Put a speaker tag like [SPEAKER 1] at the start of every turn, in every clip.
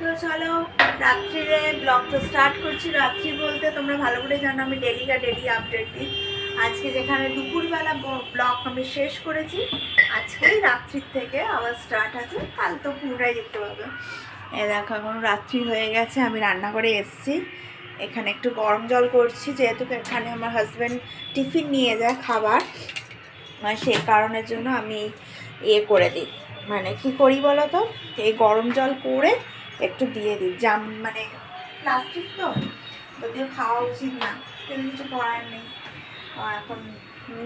[SPEAKER 1] তো চলো, রাত্রিরে ব্লগটা স্টার্ট করছি। রাত্রি বলতে তোমরা ভালো করে জানো, আমি ডেলিকা ডেলি আপডেট দিই। আজকে যেখানে দুপুরবেলা ব্লগ আমি শেষ করেছি আজকেই রাত্রির থেকে আবার স্টার্ট আছে। কাল তো পুরোটাই দেখতে পাবে। এ দেখো, এখন রাত্রি হয়ে গেছে, আমি রান্না করে এসেছি। এখানে একটু গরম জল করছি, যেহেতু এখানে আমার হাজব্যান্ড টিফিন নিয়ে যায় খাবার। মানে সেই কারণের জন্য আমি ইয়ে করে দিই। মানে কি করি বলো তো এই গরম জল করে একটু দিয়ে দিই। জাম মানে প্লাস্টিক তো, যদিও খাওয়া উচিত না কিন্তু কিছু করার নেই। এখন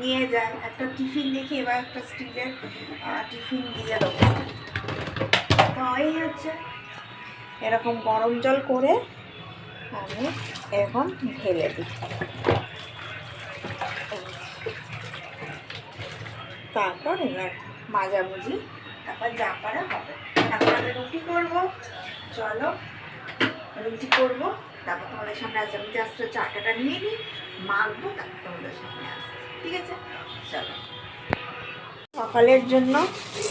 [SPEAKER 1] নিয়ে যায় একটা টিফিন দেখি, এবার একটা স্টিলের টিফিন দিয়ে দেবো। তো হচ্ছে। এরকম গরম জল করে আমি এখন ঢেলে দিই। তারপর এবার মাজামুজি তারপর যা পারা হবে এখন আমি রুটি করব চলো রুটি করব তারপর তোমাদের সামনে আজ আমি জাস্ট চাটাটা নিয়ে নিই, মাখবো, তারপর তোমাদের সামনে ঠিক আছে? চলো। সকালের জন্য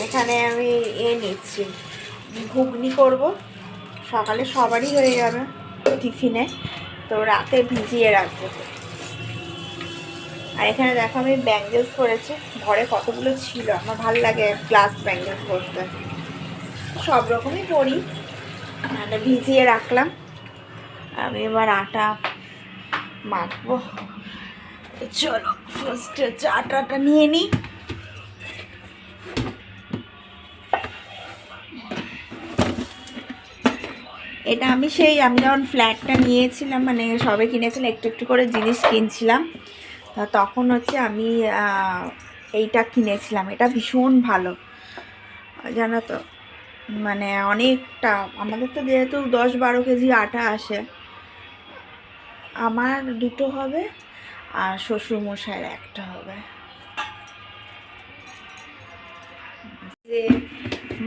[SPEAKER 1] এখানে আমি এ নিচ্ছি, ঘুগনি করব। সকালে সবারই হয়ে যাবে টিফিনে, তো রাতে ভিজিয়ে রাখব। আর এখানে দেখো আমি ব্যাঙ্গেলস করেছি, ঘরে কতগুলো ছিল, আমার ভালো লাগে গ্লাস ব্যাঙ্গেলস করতে। সব রকমই করি মানে ভিজিয়ে রাখলাম। আমি এবার আটা মাখবো। চলো ফার্স্টে আটাটা নিয়ে নিই এটা আমি সেই আমি যখন ফ্ল্যাটটা নিয়েছিলাম মানে সবে কিনেছিলাম একটু একটু করে জিনিস কিনছিলাম। তখন হচ্ছে আমি এইটা কিনেছিলাম, এটা ভীষণ ভালো। জানো তো মানে অনেকটা, আমাদের তো যেহেতু দশ বারো কেজি আটা আসে আমার দুটো হবে আর শ্বশুরমশাইয়ের একটা হবে। যে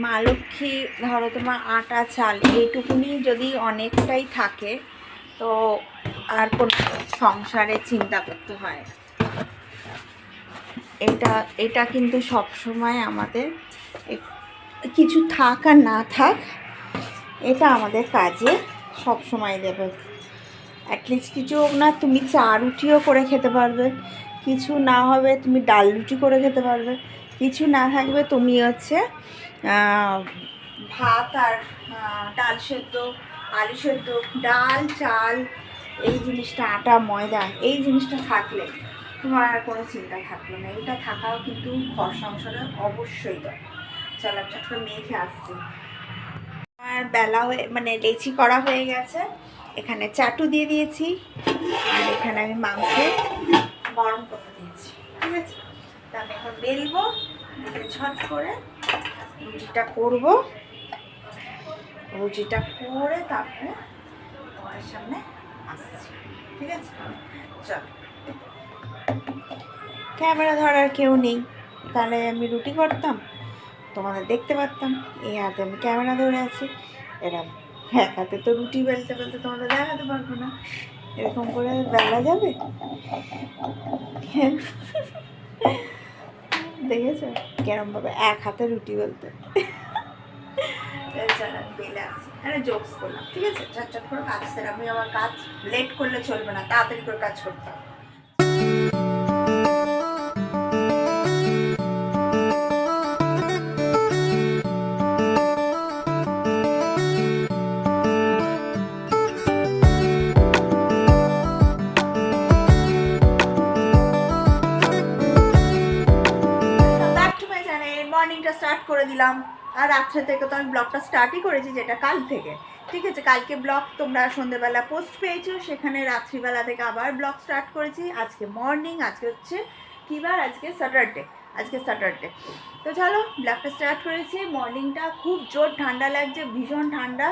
[SPEAKER 1] মা লক্ষ্মী, ধরো তোমার আটা, চাল, এইটুকুনি যদি অনেকটাই থাকে, তো আর কোনো সংসারে চিন্তা করতে হয়। এটা এটা কিন্তু সব সময় আমাদের কিছু থাক আর না থাক, এটা আমাদের কাজে সব সময় দেবে। অ্যাটলিস্ট কিছু হোক না, তুমি চা রুটিও করে খেতে পারবে। কিছু না হবে, তুমি ডাল রুটি করে খেতে পারবে। কিছু না থাকবে, তুমি হচ্ছে ভাত আর ডাল সেদ্ধ, আলু সেদ্ধ, ডাল, চাল, এই জিনিসটা আটা, ময়দা, এই জিনিসটা থাকলে তোমার আর কোনো চিন্তা থাকল না। এটা থাকাও কিন্তু ঘর সংসারে অবশ্যই দরকার। চল করে মেখে আসছি। আমার বেলা হয়ে মানে লেচি করা হয়ে গেছে। এখানে চাটু দিয়ে দিয়েছি, আর এখানে আমি মাংস গরম করে দিয়েছি, ঠিক আছে? তা আমি এখন বেলবো ঝট করে রুটিটা করব। রুটিটা করে তারপরে তোমাদের সামনে আসছি, ঠিক আছে? চল। ক্যামেরা ধরার কেউ নেই, তাহলে আমি রুটি করতাম, তোমাদের দেখতে পারতাম, এই হাতে আমি ক্যামেরা ধরে আছি এরকম এক হাতে তো রুটি বেলতে বেলতে তোমাদের দেখাতে পারব না। এরকম করে বেলা যাবে? দেখেছ? কেরম ভাবে এক হাতে রুটি বেলতে। বেলে আসি জোকস করলাম, ঠিক আছে? করে কাজ আমি আমার কাজ লেট করলে চলবে না, তাড়াতাড়ি করে কাজ করতে হবে। দিলাম আর রাত্রে থেকে তো আমি ব্লগটা স্টার্টই করেছি যেটা কাল থেকে। ঠিক আছে, কালকে ব্লগ তোমরা সন্ধ্যেবেলা পোস্ট পেয়েছ, সেখানে রাত্রিবেলা থেকে আবার ব্লগ স্টার্ট করেছি। আজকে মর্নিং আজকে হচ্ছে কী বার? আজকে স্যাটারডে আজকে স্যাটারডে তো চলো, ব্লগটা স্টার্ট করেছি। মর্নিংটা খুব জোর ঠান্ডা লাগছে, ভীষণ ঠান্ডা।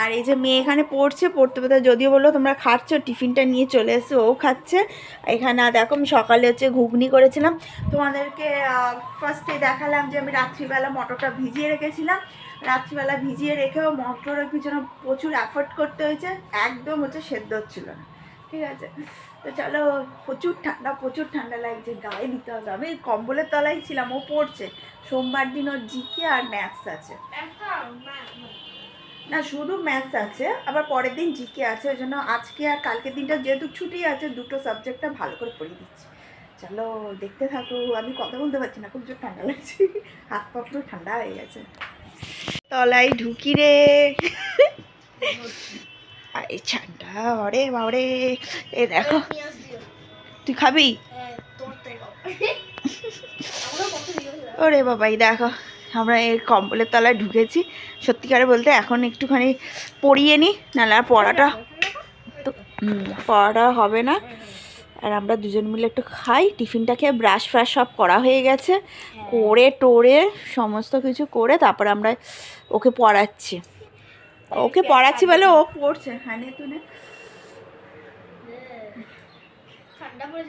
[SPEAKER 1] আর এই যে মেয়ে এখানে পড়ছে, পড়তে পড়তে যদিও বলল, তোমরা খাচ্ছ, টিফিনটা নিয়ে চলে এসে, ও খাচ্ছে। এখানে দেখো, আমি সকালে হচ্ছে ঘুগনি করেছিলাম। তোমাদেরকে ফার্স্টে দেখালাম যে আমি রাত্রিবেলা মটরটা ভিজিয়ে রেখেছিলাম। রাত্রিবেলা ভিজিয়ে রেখেও মটরের পিছনে প্রচুর এফোর্ট করতে হয়েছে। একদম হচ্ছে সেদ্ধ হচ্ছিল না। ঠিক আছে? তো চলো, প্রচুর ঠান্ডা প্রচুর ঠান্ডা লাগছে, গায়ে দিতে হবে। আমি কম্বলের তলায় ছিলাম, ও পড়ছে। সোমবার দিন ওর জিকে আর ম্যাথস আছে। না, শুধু ম্যাথস আছে, আবার পরের দিন জিকে আছে, ওই জন্য আজকে আর কালকের দিনটা যেহেতু ছুটি আছে, দুটো সাবজেক্টটা ভালো করে পড়িয়ে দিচ্ছি। চলো, দেখতে থাকো, আমি কথা বলতে পারছি না খুব জোর ঠান্ডা লাগছে। হাত পা পুরো ঠান্ডা হয়ে গেছে। তলায় ঢুকি রে। আরে ঠান্ডা বাবারে বাবারে। এ দেখো। তুই খাবি? ওরে বাবাই দেখো আমরা এই কম্বলের তলায় ঢুকেছি। সত্যিকারে বলতে এখন একটুখানি পড়িয়ে নি নাহলে আর পড়াটা তো পড়াটা হবে না। আর আমরা দুজন মিলে একটু খাই। টিফিনটা খেয়ে ব্রাশ ফ্রাশ সব করা হয়ে গেছে। করে টোরে সমস্ত কিছু করে তারপর আমরা ওকে পড়াচ্ছি। ওকে পড়াচ্ছি বলে ও পড়ছে। হ্যাঁ তুলে।
[SPEAKER 2] ঠান্ডা
[SPEAKER 1] করে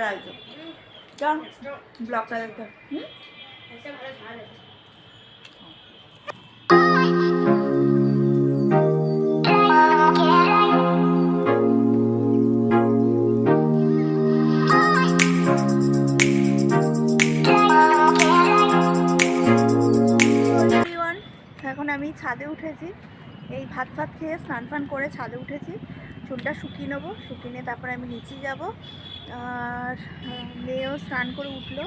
[SPEAKER 1] লাগছে। ব্লকটা দেখতে। আমি ছাদে উঠেছি। এই ভাত ভাত খেয়ে স্নান ফান করে ছাদে উঠেছি। চুলটা শুকিয়ে নেব, শুকিয়ে নিয়ে তারপরে আমি নিচে যাব। আর মেয়েও স্নান করে উঠল।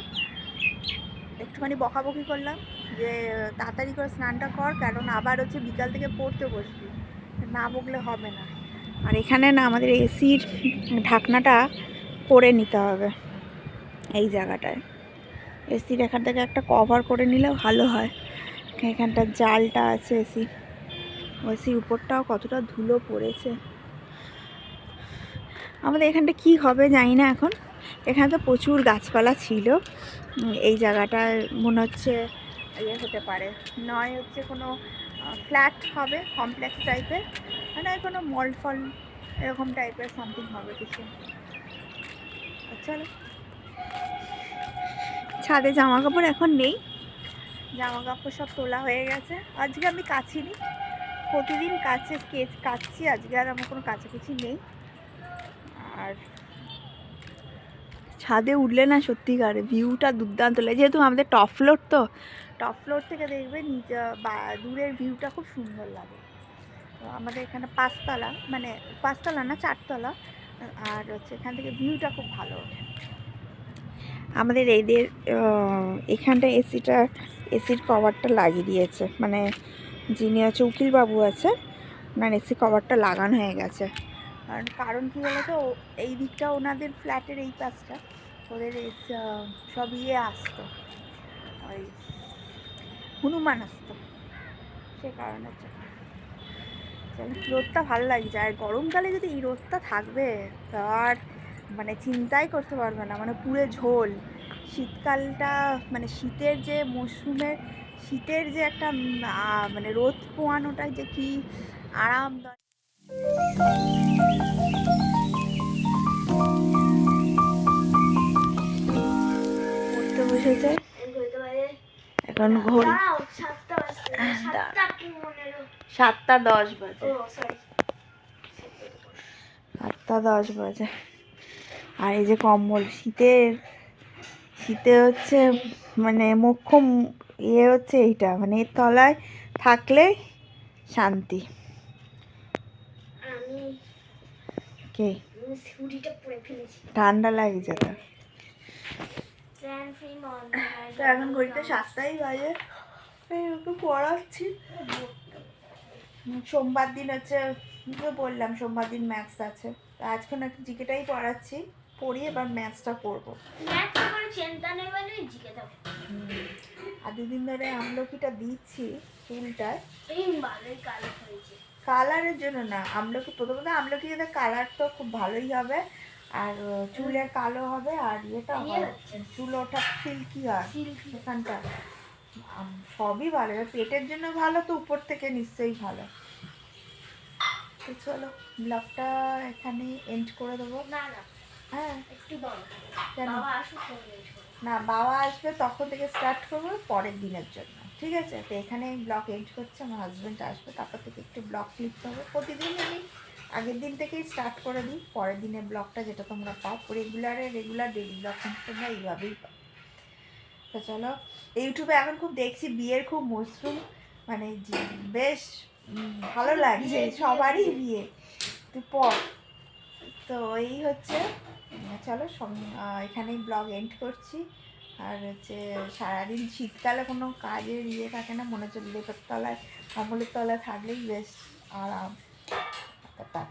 [SPEAKER 1] একটুখানি বকাবকি করলাম যে, তাড়াতাড়ি করে স্নানটা কর, কারণ আবার হচ্ছে বিকাল থেকে পড়তে বসবি। না বকলে হবে না। আর এখানে না আমাদের এসির ঢাকনাটা করে নিতে হবে। এই জায়গাটায়। এসির এখান থেকে একটা কভার করে নিলে ভালো হয়। এখানটা জালটা আছে, এসি। এসির উপরটাও কতটা ধুলো পড়েছে। আমাদের এখানটা কি হবে জানি না এখন। এখানে তো প্রচুর গাছপালা ছিল। এই জায়গাটায় মনে হচ্ছে ইয়ে হতে পারে। নয় হচ্ছে কোনো ফ্ল্যাট হবে কমপ্লেক্স টাইপের নয় কোনো মল ফল এরকম টাইপের সামথিং হবে কিছু। চলো। ছাদে জামা কাপড় এখন নেই। জামা কাপড় সব তোলা হয়ে গেছে। আজকে আমি কাচিনি প্রতিদিন কাছে কেচ, কাচ্ছি আজকে, আর আমার কোনো কাচাকুচি নেই। আর ছাদে উঠলে না সত্যিকার ভিউটা দুর্দান্ত লাগে। যেহেতু আমাদের টপ ফ্লোর তো টপ ফ্লোর থেকে দেখবে বা দূরের ভিউটা খুব সুন্দর লাগে। তো আমাদের এখানে পাঁচতলা মানে পাঁচতলা না, চারতলা, আর হচ্ছে এখান থেকে ভিউটা খুব ভালো ওঠে। আমাদের এদের এখানটা এসিটা এসির কভারটা লাগিয়ে দিয়েছে। মানে যিনি হচ্ছে উকিলবাবু আছে ওনার এসি কভারটা লাগানো হয়ে গেছে। আর কারণ কী বলতো, এই দিকটা ওনাদের ফ্ল্যাটের এই পাশটা, ওদের সব ইয়ে আসতো। ওই হনুমান আসতো, সে কারণে রোদটা ভালো লাগছে। আর গরমকালে যদি এই রোদটা থাকবে তার মানে চিন্তাই করতে পারবে না মানে পুরো ঝোল। শীতকালটা মানে শীতের যে মরশুমের শীতের যে একটা মানে রোদ পোয়ানোটা যে কি আরামদায়ক। পড়তে বসেছে। এখন ঘড়ি সাতটা দশ বাজে। সাতটা দশ বাজে। আর এই যে কম্বল শীতের শীতে হচ্ছে মানে মোক্ষম ইয়ে হচ্ছে এইটা মানে এর তলায় থাকলে শান্তি। কে? ঠান্ডা
[SPEAKER 2] ফ্রি মন
[SPEAKER 1] তো এখন ঘড়িতে সাতটাই বাজে। ওকে পড়াচ্ছি। সোমবার দিন হচ্ছে বললাম সোমবার দিন ম্যাথস আছে। তো আজকে নাকি জিকেটাই পড়াচ্ছি। পড়ি এবার ম্যাথসটা পড়ব।
[SPEAKER 2] ম্যাথস করে চিন্তা নেই বলে জিকে দাও
[SPEAKER 1] আর দুদিন ধরে আমলকিটা দিচ্ছি চুলটায় কালারের জন্য না আমলকি প্রথমত আমলকি যাতে কালার তো খুব ভালোই হবে আর চুলের কালো হবে আর ইয়েটা
[SPEAKER 2] ইয়ে।
[SPEAKER 1] চুল ওঠা সিল্কি হয় আম- সবই ভালো পেটের জন্য ভালো তো উপর থেকে নিশ্চয়ই ভালো। তো চলো ব্লগটা এখানে এন্ড করে দেবো।
[SPEAKER 2] না না।
[SPEAKER 1] হ্যাঁ
[SPEAKER 2] একটু
[SPEAKER 1] না বাবা আসবে তখন থেকে স্টার্ট করব পরের দিনের জন্য ঠিক আছে? তো এখানে ব্লগ এন্ড করছে আমার হাজব্যান্ড আসবে তারপর থেকে একটু ব্লগ ক্লিক হবে প্রতিদিন আমি আগের দিন থেকেই স্টার্ট করে দিই পরের দিনের ব্লগটা যেটা তোমরা পাও রেগুলারে রেগুলার ডেলি ব্লগ কিন্তু তোমরা এইভাবেই পাও। তো চলো ইউটিউবে এখন খুব দেখছি বিয়ের খুব মশরুম মানে বেশ ভালো লাগছে সবারই বিয়ে। তুই পর। তো এই হচ্ছে চলো সব- আহ, এখানেই ব্লগ এন্ড করছি। আর হচ্ছে সারাদিন শীতকালে কোনো কাজের ইয়ে থাকে না মনে হচ্ছে লেপের তলায় কম্বলের তলায় থাকলেই বেশ আরাম। টাটা।